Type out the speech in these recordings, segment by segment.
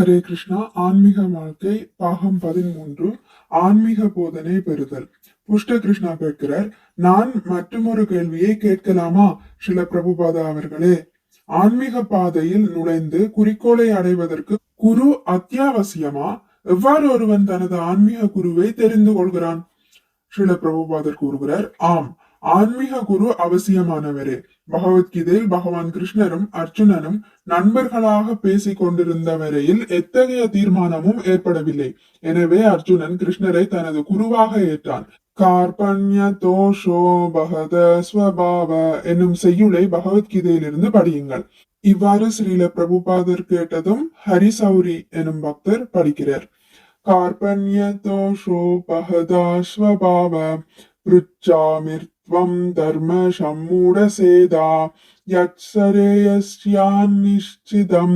ஹரே கிருஷ்ணா ஆன்மீக வாழ்க்கை பாகம் பதிமூன்று ஆன்மீக போதனை பெறுதல். புஷ்ட கிருஷ்ணா கேட்கிறார் நான் மற்றொரு கேள்வியை கேட்கலாமா? சில பிரபுபாதா அவர்களே ஆன்மீக பாதையில் நுழைந்து குறிக்கோளை அடைவதற்கு குரு அத்தியாவசியமா? எவ்வாறு ஒருவன் தனது ஆன்மீக குருவை தெரிந்து கொள்கிறான்? ஷில பிரபுபாதர் கூறுகிறார் ஆம் ஆன்மீக குரு அவசியமானவரே. பகவத்கீதையில் பகவான் கிருஷ்ணரும் அர்ஜுனனும் நண்பர்களாக பேசிக் கொண்டிருந்த வரையில் எத்தகைய தீர்மானமும் ஏற்படவில்லை. எனவே அர்ஜுனன் கிருஷ்ணரை தனது குருவாக ஏற்றான். கார்பண்யதோஷோ பகத ஸ்வபாவ என்னும் செய்யுளை பகவத்கீதையிலிருந்து படியுங்கள். இவ்வாறு ஸ்ரீல பிரபுபாதர் கேட்டதும் ஹரிசௌரி எனும் பக்தர் படிக்கிறார். கார்பண்யதோஷோ பகதா ஸ்வபாவ பிருச்சாமிர் पृच्छामिर्त्वं धर्म सम्मूढसेदा यत्सरेयस्यान्निश्चितं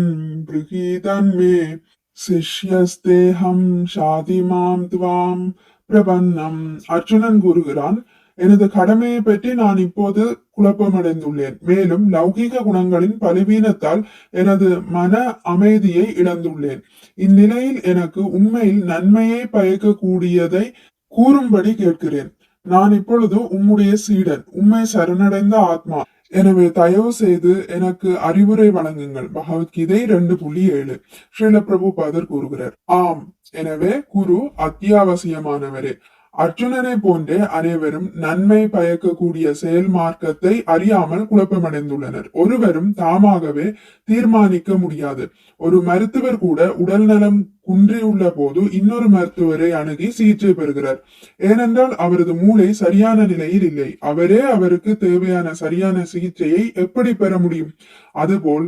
बृहीतन्मे சிஷ்யஸ்தேகம் ஷாதிமாம் துவாம் பிரபன்னம் அர்ஜுனன் கூறுகிறான் எனது கடமையை பற்றி நான் இப்போது குழப்பமடைந்துள்ளேன் மேலும் லௌகிக குணங்களின் பலவீனத்தால் எனது மன அமைதியை இழந்துள்ளேன் இந்நிலையில் எனக்கு உண்மையில் நன்மையை பயக்கக்கூடியதை கூறும்படி கேட்கிறேன் நான் இப்பொழுது உம்முடைய சீடன் உம்மை சரணடைந்த ஆத்மா. எனவே தயவு செய்து எனக்கு அறிவுரை வழங்குங்கள். பகவத்கீதை ரெண்டு புள்ளி ஏழு. ஸ்ரீல பதர் கூறுகிறார் ஆம் எனவே குரு அத்தியாவசியமானவரே. அர்ஜுனனை போன்றே அனைவரும் நன்மை பயக்கக்கூடிய செயல் மார்க்கத்தை அறியாமல் குழப்பமடைந்துள்ளனர். ஒருவரும் தாமாகவே தீர்மானிக்க முடியாது. ஒரு மருத்துவர் கூட உடல் நலம் குன்றியுள்ள போது இன்னொரு மருத்துவரை அணுகி சிகிச்சை பெறுகிறார். ஏனென்றால் அவரது மூளை சரியான நிலையில் இல்லை. அவரே அவருக்கு தேவையான சரியான சிகிச்சையை எப்படி பெற முடியும்? அதுபோல்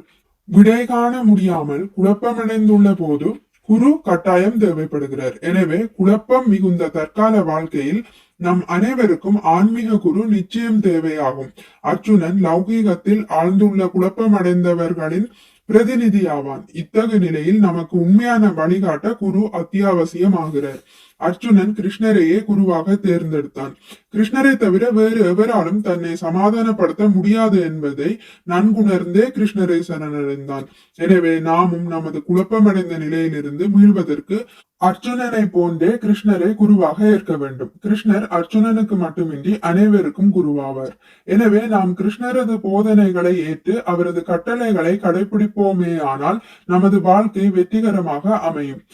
விடை காண முடியாமல் குழப்பமடைந்துள்ள போது குரு கட்டாயம் தேவைப்படுகிறார். எனவே குழப்பம் மிகுந்த தற்கால வாழ்க்கையில் நம் அனைவருக்கும் ஆன்மீக குரு நிச்சயம் தேவையாகும். அர்ஜுனன் லௌகீகத்தில் ஆழ்ந்துள்ள குழப்பமடைந்தவர்களின் பிரதிநிதி ஆவான் இத்தகு நிலையில் நமக்கு உண்மையான வழிகாட்ட குரு அத்தியாவசியமாகிறார். அர்ஜுனன் கிருஷ்ணரையே குருவாக தேர்ந்தெடுத்தான். கிருஷ்ணரை தவிர வேறு எவராலும் தன்னை சமாதானப்படுத்த முடியாது என்பதை நன்குணர்ந்தே கிருஷ்ணரை சரணடைந்தான். எனவே நாமும் நமது குழப்பமடைந்த நிலையிலிருந்து மீள்வதற்கு அர்ஜுனனை போன்றே கிருஷ்ணரை குருவாக ஏற்க வேண்டும். கிருஷ்ணர் அர்ஜுனனுக்கு மட்டுமின்றி அனைவருக்கும் குருவாவார். எனவே நாம் கிருஷ்ணரது போதனைகளை ஏற்று அவரது கட்டளைகளை கடைபிடிப்போமே ஆனால் நமது வாழ்க்கை வெற்றிகரமாக அமையும்.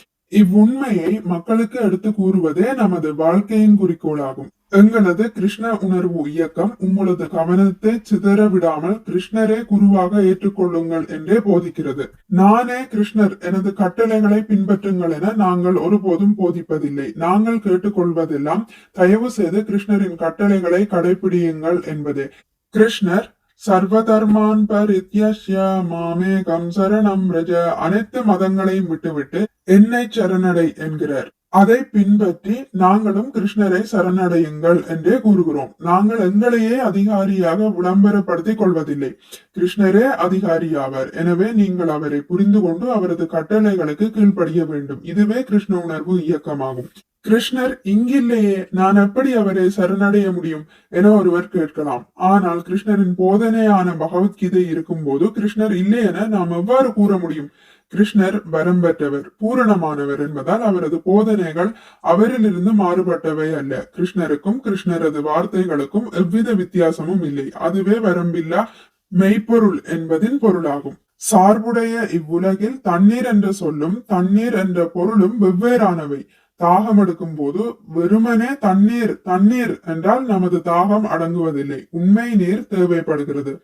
இவ்வுண்மையை மக்களுக்கு எடுத்து கூறுவதே நமது வாழ்க்கையின் குறிக்கோளாகும். எங்களது கிருஷ்ண உணர்வு இயக்கம் உங்களது கவனத்தை சிதற விடாமல் கிருஷ்ணரே குருவாக ஏற்றுக்கொள்ளுங்கள் என்றே போதிக்கிறது. நானே கிருஷ்ணர் எனது கட்டளைகளை பின்பற்றுங்கள் என நாங்கள் ஒருபோதும் போதிப்பதில்லை. நாங்கள் கேட்டுக்கொள்வதெல்லாம் தயவு செய்து கிருஷ்ணரின் கட்டளைகளை கடைபிடியுங்கள் என்பதே. கிருஷ்ணர் சர்வதர்மான் பரித்யஸ்ய மாமேகம் சரணம் ரஜ. அனைத்து மதங்களையும் விட்டுவிட்டு என்னை சரணடை என்கிறார். அதை பின்பற்றி நாங்களும் கிருஷ்ணரை சரணடையுங்கள் என்றே கூறுகிறோம். நாங்கள் எங்களையே அதிகாரியாக விளம்பரப்படுத்திக் கொள்வதில்லை. கிருஷ்ணரே அதிகாரியாவார். எனவே நீங்கள் அவரை புரிந்து கொண்டு அவரது கட்டளைகளுக்கு கீழ்ப்படிய வேண்டும். இதுவே கிருஷ்ண உணர்வு இயக்கமாகும். கிருஷ்ணர் இங்கில்லையே நான் எப்படி அவரை சரணடைய முடியும் என ஒருவர் கேட்கலாம். ஆனால் கிருஷ்ணரின் போதனையான பகவத்கீதை இருக்கும் போது கிருஷ்ணர் இல்லை என நாம் எவ்வாறு கூற முடியும்? கிருஷ்ணர் வரம் பெற்றவர் பூரணமானவர் என்பதால் அவரது போதனைகள் அவரிலிருந்து மாறுபட்டவை அல்ல. கிருஷ்ணருக்கும் கிருஷ்ணரது வார்த்தைகளுக்கும் எவ்வித வித்தியாசமும் இல்லை. அதுவே வரம்பில்லா மெய்ப்பொருள் என்பதின் பொருளாகும். சார்புடைய இவ்வுலகில் தண்ணீர் என்ற சொல்லும் தண்ணீர் என்ற பொருளும் வெவ்வேறானவை. தாகம் எடுக்கும் போது வெறுமனே தண்ணீர் தண்ணீர் என்றால் நமது தாகம் அடங்குவதில்லை. உண்மை நீர் தேவைப்படுகிறது.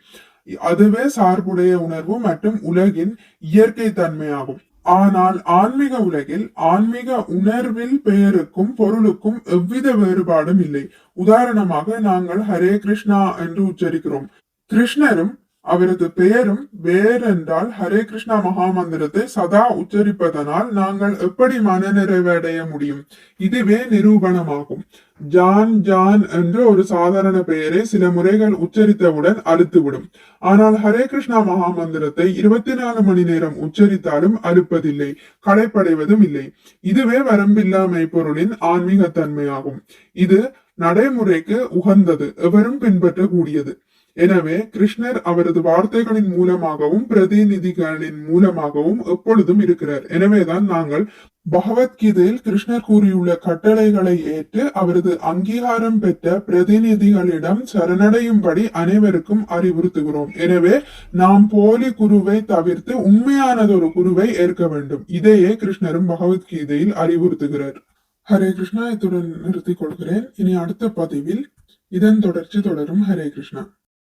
அதுவே சார்புடைய உணர்வு மற்றும் உலகின் இயற்கை தன்மையாகும். ஆனால் ஆன்மீக உலகில் ஆன்மீக உணர்வில் பெயருக்கும் பொருளுக்கும் எவ்வித வேறுபாடும் இல்லை. உதாரணமாக நாங்கள் ஹரே கிருஷ்ணா என்று உச்சரிக்கிறோம். கிருஷ்ணரும் அவரது பெயரும் வேறென்றால் ஹரே கிருஷ்ணா மகாமந்திரத்தை சதா உச்சரிப்பதனால் நாங்கள் எப்படி மனநிறைவடைய முடியும்? இதுவே நிரூபணமாகும். ஜான் ஜான் என்று ஒரு சாதாரண பெயரை சில முறைகள் உச்சரித்தவுடன் அழுத்துவிடும். ஆனால் ஹரே கிருஷ்ணா மகாமந்திரத்தை இருபத்தி நாலு மணி நேரம் உச்சரித்தாலும் அழுப்பதில்லை களைப்படைவதும் இல்லை. இதுவே வரம்பில்லா பொருளின் ஆன்மீக தன்மையாகும் இது நடைமுறைக்கு உகந்தது எவரும் பின்பற்றக்கூடியது. எனவே கிருஷ்ணர் அவரது வார்த்தைகளின் மூலமாகவும் பிரதிநிதிகளின் மூலமாகவும் எப்பொழுதும் இருக்கிறார். எனவேதான் நாங்கள் பகவத்கீதையில் கிருஷ்ணர் கூறியுள்ள கட்டளைகளை ஏற்று அவரது அங்கீகாரம் பெற்ற பிரதிநிதிகளிடம் சரணடையும்படி அனைவருக்கும் அறிவுறுத்துகிறோம். எனவே நாம் போலி குருவை தவிர்த்து உண்மையானதொரு குருவை ஏற்க வேண்டும். இதையே கிருஷ்ணரும் பகவத்கீதையில் அறிவுறுத்துகிறார். ஹரே கிருஷ்ணா இத்துடன் நிறுத்திக் கொள்கிறேன். இனி அடுத்த பதிவில் இதன் தொடர்ச்சி தொடரும். ஹரே கிருஷ்ணா.